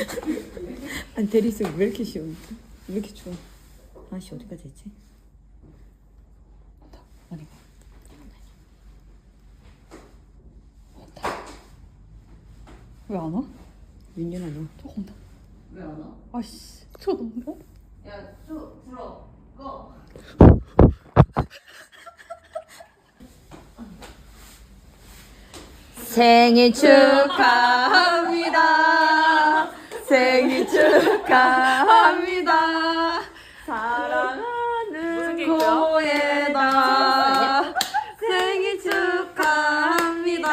아니 대리석 왜 이렇게 쉬운데? 왜 이렇게 추워? 아씨 어디가 되지? 많이 가. 왜 안 와? 윤준아 너저 온다. 왜안 와? 아씨, 저 온다. 야, 저 불어. 꺼. 생일. 생일 축하합니다. 사랑하는 고예다. 생일 축하합니다.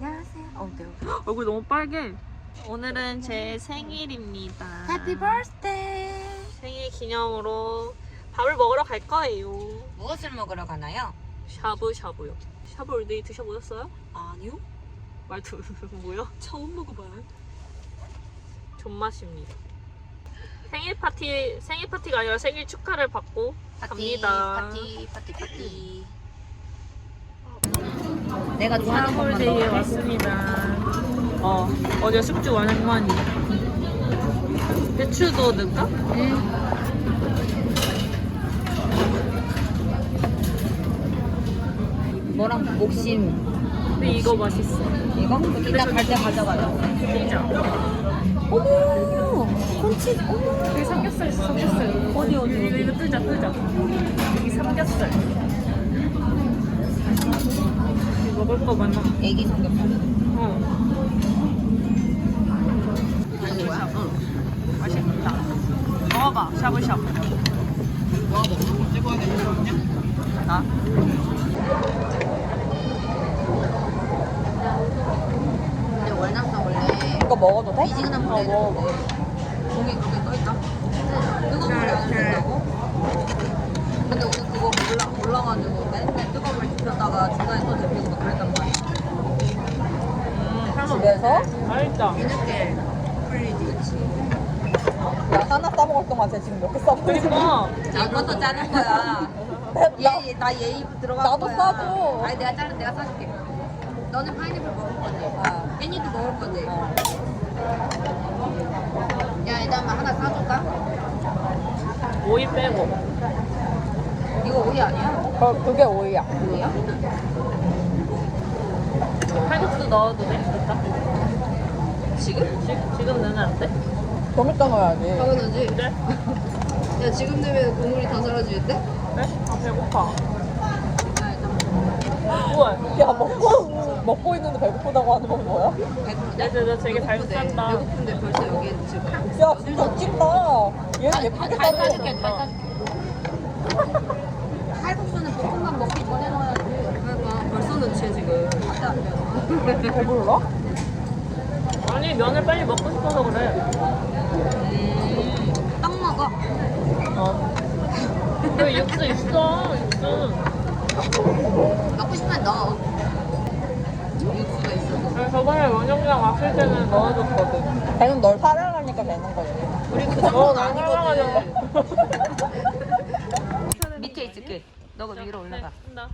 감사합니다. 얼굴 너무 빨개. 오늘은 제 생일입니다. 해피 버스데이. 생일 기념으로 밥을 먹으러 갈 거예요. 무엇을 먹으러 가나요? 샤브샤브요. 샤브 올데이 드셔보셨어요? 아니요. 말투 뭐야? 처음 먹어봐요. 존맛입니다. 생일 파티 생일 파티가 아니라 생일 축하를 받고 파티, 갑니다. 파티, 파티, 파티. 내가 좋아하는 먹어. 왔습니다. 어 어제 숙주 완만이. 배추도 넣을까? 뭐랑 목심 근데 이거 맛있어. 이거? 이따 갈 때 가져가자. 진짜. 어머, 콘치, 어머. 여기 삼겹살 있어, 삼겹살. 어디, 어디, 이거, 이거 뜨자, 뜨자. 여기 삼겹살. 먹을 거 많아. 애기 삼겹살. 어. 응. 맛있다. 먹어봐, 샤브샤브. 먹어봐. 찍어야 되거든요. 나? 근데 월남사 원래 이거 먹어도 돼? 미지근한 어, 먹어. 그렇게 떠있다? 뜨거운 물에 안 된다고? 근데 오늘 그거 몰라, 몰라가지고 맨날 뜨거운 물 지켰다가 중간에 또 데피고 막 그랬단 말이야. 집에서? 맛있다. 뒤늦게 풀리지, 그치? 야, 하나 싸먹을 동안 쟤 지금 몇 개 싸먹고 있어? 그니까. 이것도 짜는 거야. 나, 얘, 나 예의 들어간 나도 거야. 싸줘. 아니 내가 자른 내가 싸줄게. 너는 파인애플 먹을 거지? 어. 깻잎도 먹을 거지? 야 일단 하나 사줄까? 오이 빼고. 이거 오이 아니야? 그, 그게 오이야. 오이야? 칼국수 넣어도 돼? 일단. 지금? 지, 지금 넣으면 안 돼? 좀 이따 넣어야지. 당연하지. 그래? 야 지금 되면 국물이 다 사라지겠대? 그래? 아, 배고파. 아 일단 우와. 야, 먹고, 먹고 있는데 배고프다고 하는 건 뭐야? 야, 너 되게 잘. 산다. 배고픈데 벌써 여기 지금 야, 진짜 웃긴다. 얘는 예쁘게 잘. 싸줄게 잘 싸줄게 칼국수는 볶음밥 먹기 전에 넣어야지 그러니까 벌써 넣지 지금 안돼 안돼 배불러? 아니, 면을 빨리 먹고 싶어서 그래. 떡 먹어 어. 왜 육수 있어, 육수. 먹고 싶으면 넣어 육수가 있어 아니, 저번에 왔을 때는 넣어줬거든. 걔는 널 사랑하니까 되는 거지. 우리 그 어, 정도는 나 아니거든. 밑에 있을게 너가 위로 올라가 네, 한다.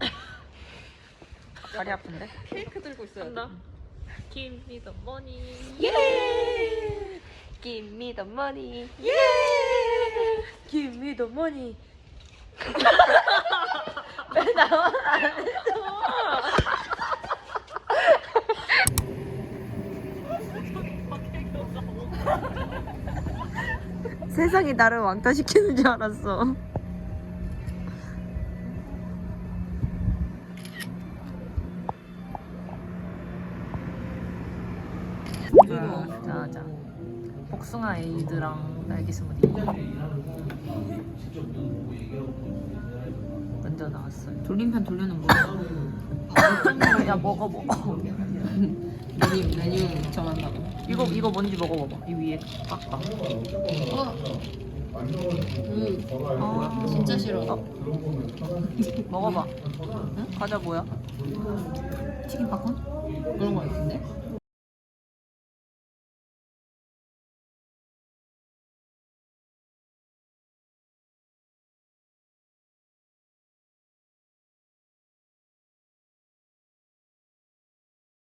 다리 아픈데? 케이크 들고 있어야 한다. Give me the money. 예! Give me the money Give me the money. 세상이 나를 왕따시키는 줄 알았어. 자, 자, 자. 복숭아 에이드랑 딸기 스무디. 먼저 나왔어요. 돌림판 돌려놓은 거야. 야 먹어 먹어. 메뉴, 메뉴 정한다고. 이거 이거 뭔지 먹어봐봐. 이 위에 깎아. 어? 음 아, 진짜 싫어 먹어봐. 응? 과자 뭐야? 튀김 팝콘? 그런 거 같은데?